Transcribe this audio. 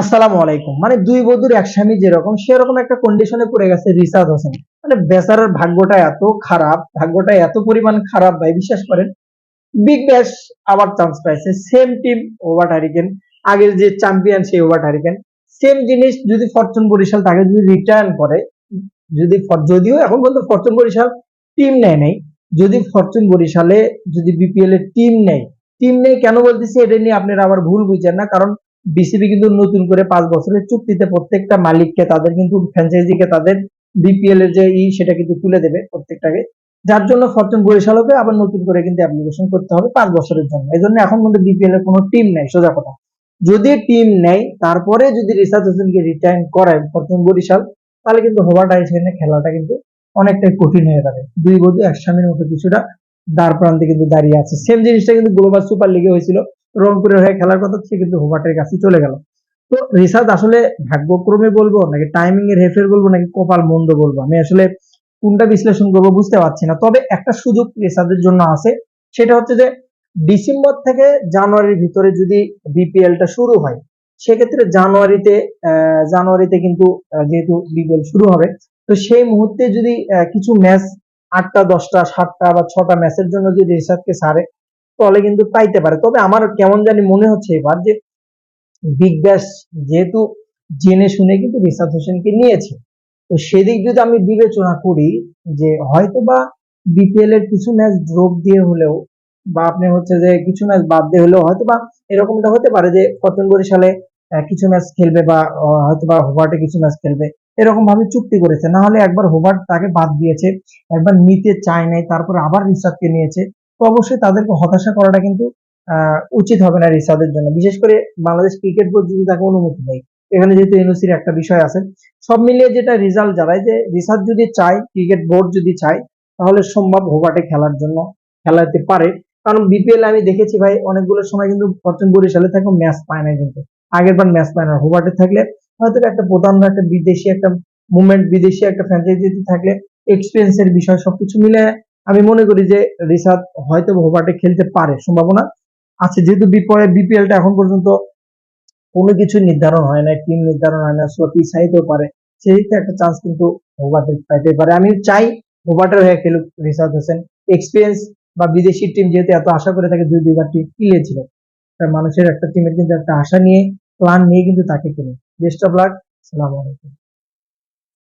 আসসালামু আলাইকুম। মানে দুই বন্ধুর এক স্বামী যেরকম সেরকম একটা কন্ডিশনে পড়ে গেছে রিসার্চ হোসেন। মানে বেচারার ভাগ্যটা এত খারাপ, ভাগ্যটা এত পরিমাণ খারাপ, ভাই, বিশ্বাস করেন? বিগ ব্যাশ আবার চান্স পাইছে। সেম টিম ওভার হারিকেন আগের যে চ্যাম্পিয়ন সেই ওভার হারিকেন সেম জিনিস, যদি ফরচুন বরিশাল তাকে যদি রিটার্ন করে, যদি যদিও এখন পর্যন্ত ফরচুন বরিশাল টিম নেয় নাই, যদি ফরচুন বরিশালে যদি বিপিএল এর টিম নেয় টিম নেই কেন বলতেছি? এটা নিয়ে আপনারা আবার ভুল বুঝছেন না, কারণ বিসিবি কিন্তু নতুন করে পাঁচ বছরের চুক্তিতে প্রত্যেকটা মালিককে তাদের কিন্তু ফ্র্যাঞ্চাইজিকে তাদের বিপিএল এর যে ই, সেটা কিন্তু তুলে দেবে প্রত্যেকটাকে। যার জন্য ফরচুন বরিশালকে আবার নতুন করে কিন্তু অ্যাপ্লিকেশন করতে হবে পাঁচ বছরের জন্য। এই জন্য এখন কিন্তু বিপিএল এর কোনো টিম নেই, সোজা কথা। যদি টিম নেয় তারপরে যদি রিসার্চ হোসেনকে রিটার্ন করায় ফরচুন বরিশাল, তাহলে কিন্তু হোভার সেখানে খেলাটা কিন্তু অনেকটাই কঠিন হয়ে যাবে। দুই বন্ধু একসাথের মতো কিছুটা দ্বার প্রান্তে কিন্তু দাঁড়িয়ে আছে। সেম জিনিসটা কিন্তু গ্লোবাল সুপার লিগে হয়েছিল। রংপুরের হয়ে খেলার কথা, সে কিন্তু হোবাটের কাছে চলে গেল। তো রিসার্চ আসলে ভাগ্যক্রমে বলব নাকি টাইমিং এর হেফের বলব নাকি কপাল মন্দ বলব? আমি আসলে কোনটা বিশ্লেষণ করব বুঝতে পারছি না। তবে একটা সুযোগ রিসার্চের জন্য আছে, সেটা হচ্ছে যে ডিসেম্বর থেকে জানুয়ারির ভিতরে যদি বিপিএলটা শুরু হয়, সেক্ষেত্রে জানুয়ারিতে জানুয়ারিতে কিন্তু যেহেতু বিপিএল শুরু হবে, তো সেই মুহূর্তে যদি কিছু ম্যাচ আটটা, দশটা, সাতটা বা ছটা ম্যাচের জন্য যদি রিসার্চকে ছাড়ে তাহলে কিন্তু পাইতে পারে। তবে আমার কেমন জানি মনে হচ্ছে এবার যে বিগ ব্যাশ যেহেতু জেনে শুনে কিন্তু রিসার্চ হোসেনকে নিয়েছে। তো সেদিক যদি আমি বিবেচনা করি যে হয়তো বা বিপিএল এর কিছু ম্যাচ ড্রপ দিয়ে হলেও বা আপনি হচ্ছে যে কিছু ম্যাচ বাদ দিয়ে হলেও হয়তো বা এরকমটা হতে পারে যে বরিশালে আহ, কিছু ম্যাচ খেলবে বা হয়তো বা হোবার্টে কিছু ম্যাচ খেলবে। এরকম ভাবে চুক্তি করেছে। না হলে একবার হোবার্ট তাকে বাদ দিয়েছে একবার নিতে চায় নাই তারপরে আবার রিসার্চকে নিয়েছে। তো অবশ্যই তাদেরকে হতাশা করাটা কিন্তু উচিত হবে না রিসার্চের জন্য। বিশেষ করে বাংলাদেশ ক্রিকেট বোর্ড যদি তাকে অনুমতি দেয়। এখানে যেহেতু এনওসির একটা বিষয় আছে, সব মিলিয়ে যেটা রেজাল্ট জানায় যে রিসার্চ যদি চায়, ক্রিকেট বোর্ড যদি চায়, তাহলে সম্ভব হোবাটে খেলার জন্য খেলাতে পারে। কারণ বিপিএল আমি দেখেছি ভাই, অনেকগুলো সময় কিন্তু ফরচুন বরিশালে থাকে, ম্যাচ পায় না কিন্তু। আগের বার ম্যাচ পায় না হোবাটে থাকলে হয়তো একটা প্রধান একটা বিদেশি একটা মুভমেন্ট বিদেশি একটা ফ্র্যাঞ্চাইজি থাকলে এক্সপিরিয়েন্স এর বিষয় সবকিছু মিলে আমি মনে করি যে রিসার্চ হয়তো হোবাটে খেলতে পারে, সম্ভাবনা আছে। যেহেতু বিপিএলটা এখন পর্যন্ত কোনো কিছু নির্ধারণ হয় না টিম নির্ধারণ হয় না সো পিছাইতেও পারে। দিক একটা চান্স কিন্তু হোবার্টে পাইতে পারে। আমি চাই হোবার্টের হয়ে খেলুক রিসার্চ হোসেন। এক্সপিরিয়েন্স বা বিদেশি টিম যেহেতু এত আশা করে তাকে দুই, দুইবার টিম একটা মানুষের একটা টিমের কিন্তু একটা আশা নিয়ে প্ল্যান নিয়ে কিন্তু তাকে কিনে বেস্ট অফ লাক সালাম আলাইকুম।